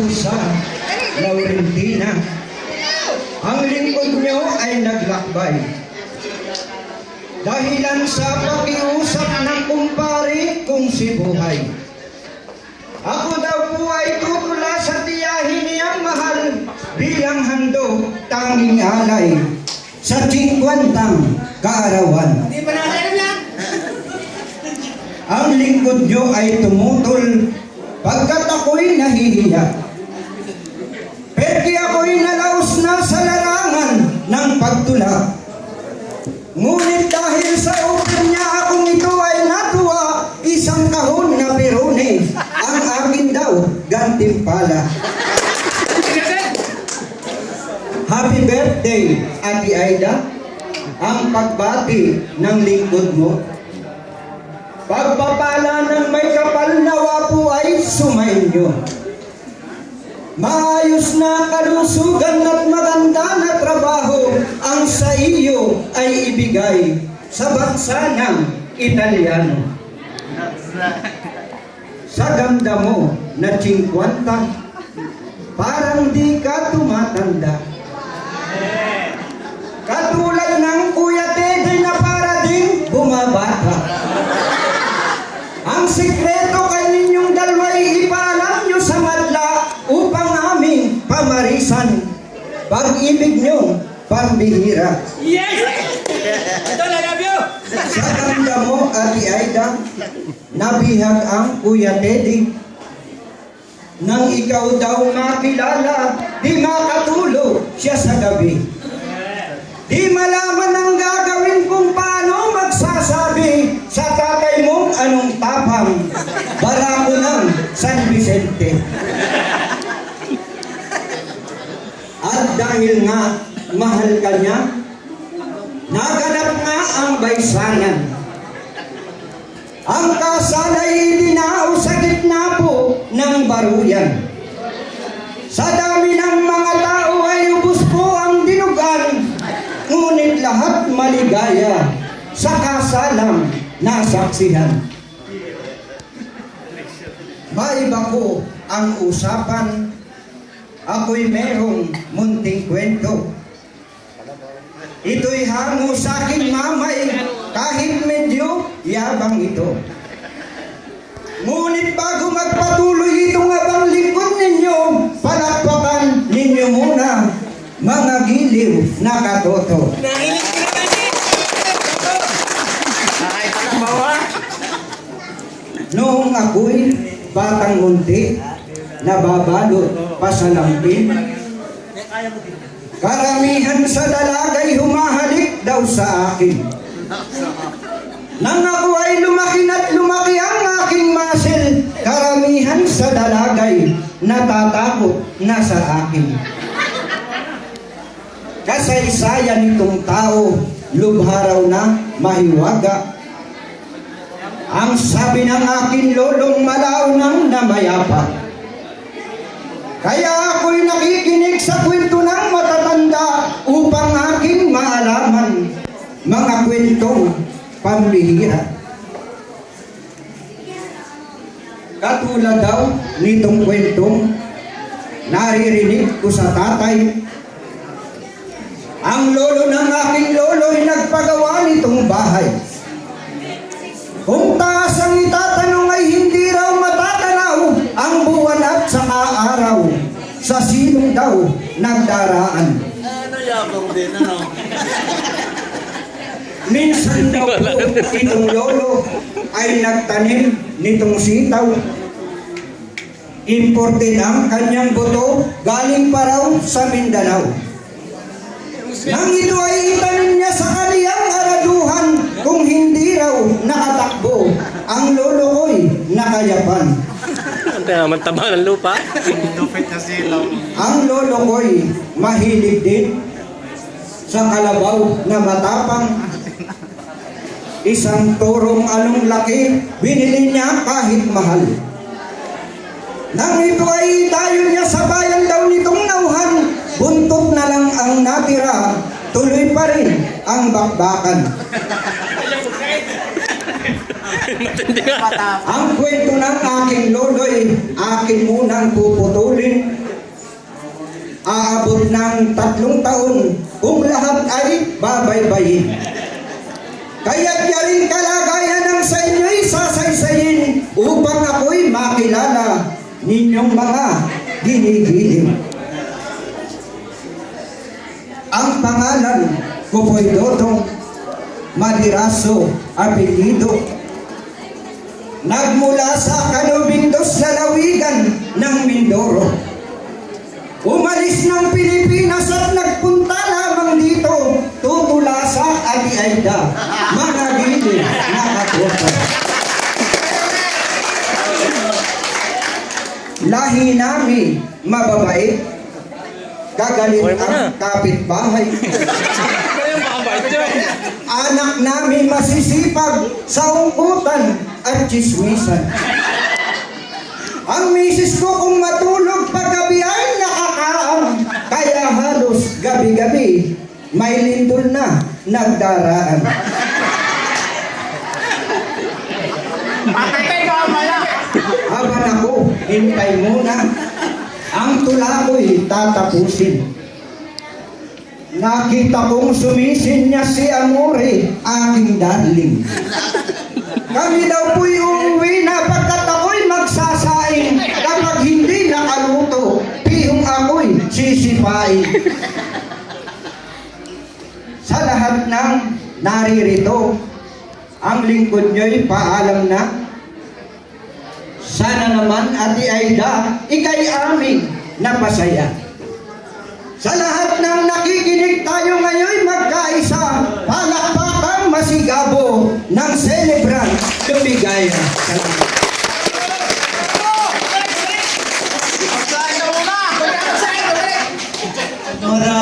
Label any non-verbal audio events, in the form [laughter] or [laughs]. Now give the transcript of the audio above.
Rosa Laurentina. Ang lingkod nyo ay naglakbay. Dahilan sa pakiusap ng kumpare kung si Buhay. Ako daw po ay tutula sa tiyahin niyang mahal bilang handog tanging alay sa chingkwantang kaarawan. Hindi pa natin. Ang lingkod nyo ay tumutol pagkat ako'y nahihiya. Ngunit dahil sa open niya akong ito ay natuwa, isang kahon na perone, ang akin daw gantimpala. Happy birthday, Ate Aida. Ang pagbati ng lingkod mo. Pagpapala ng may kapal nawa po ay sumainyo. Maayos na kalusugan at maganda na trabaho ang sa iyo ay ibigay sa bansa ng Italiano. Sa ganda mo na 50, parang di ka tumatanda. Katulad ng Kuya Teddy na para ding bumabata. Ang sikreto Pag-ibig nyo, pambihira. Yes! Ito, love you! Sa ganda mo, Ate Aida, nabihag ang Kuya Teddy. Nang ikaw daw makilala, di makatulog siya sa gabi. Di malaman ang gagawin kung paano magsasabi sa tatay mong anong tapang. Barako ng San Vicente. At dahil nga mahal ka niya, naganap nga ang baysanan. Ang kasal ay dinao sa gitna po ng baruyan. Sa dami ng mga tao ay ubos po ang dinugan, ngunit lahat maligaya sa kasalang nasaksihan. Maiba ko ang usapan, ako'y merong munting kwento. Ito'y hango sa aking mamay, kahit medyo yabang ito. Ngunit bago magpatuloy itong abang lingkod ninyo, palakpakan ninyo muna mga giliw na katoto. Noong ako'y batang munti, nababalot pa sa lampin, karamihan sa dalagay humahalik daw sa akin. Nang ako ay lumaki na't lumaki ang aking muscle, karamihan sa dalagay natatakot na sa akin. Kasaysayan nitong tao, lubharaw na mahiwaga. Ang sabi ng aking lolong malaw ng namayapa. Kaya ako'y nakikinig sa kwento ng matatanda upang aking maalaman mga kwentong pambihira. Katulad daw nitong kwentong naririnig ko sa tatay. Ang lolo ng aking lolo ay nagpagawa nitong bahay. Kung taas ang silong daw nagdaraan. Ano yabang din, ano? [laughs] Minsan daw po itong lolo ay nagtanim nitong sitaw. Imported ang kanyang buto galing pa raw sa Mindanao. Nang ito ay itanim niya sa kaniyang araduhan kung hindi raw nakatakbo ang lolo ko'y nakayapan. Ang taba ng lupa. Ang lolo ko'y mahilig din sa kalabaw na matapang. Isang turong anong laki, binili niya kahit mahal. Nang ito ay tayo niya sa bayan daw nitong nauhan, buntot na lang ang natira, tuloy pa rin ang bakbakan. Ang kwento ng aking lolo'y akin munang puputulin loob ng tatlong taon kung lahat ay babaybayin. Kaya't yaring kalagayan ng sa inyo'y sasaysayin upang ako'y makilala ninyong mga ginigiling. Ang pangalan ko po'y Dodong Madiraso Apelido. Nagmula sa Kanubindos sa lawigan ng Mindoro. Mga gilid na katropa. Lahi namin mababait, mo ang kapitbahay. Anak namin masisipag sa ungkutan at chismisan. Ang misis ko kung matulog paggabi ay nakakaam. Kaya halos gabi-gabi may lindol na nagdaraan. Habang ako, hintay muna. Ang tula ko'y tatapusin. Nakita kong sumisin niya si Amore, aking darling. Kami daw po'y uuwi na pagkat ako'y magsasaing. Kapag hindi nakaluto, pihong ako'y sisipain. Sa lahat ng naririto, ang lingkod niyo'y paalam na. Sana naman, Ate Aida, ikay amin napasaya. Sa lahat ng nakikinig tayo ngayon magkaisa, palakpakang masigabo ng celebrant lumigaya. Salamat. Marami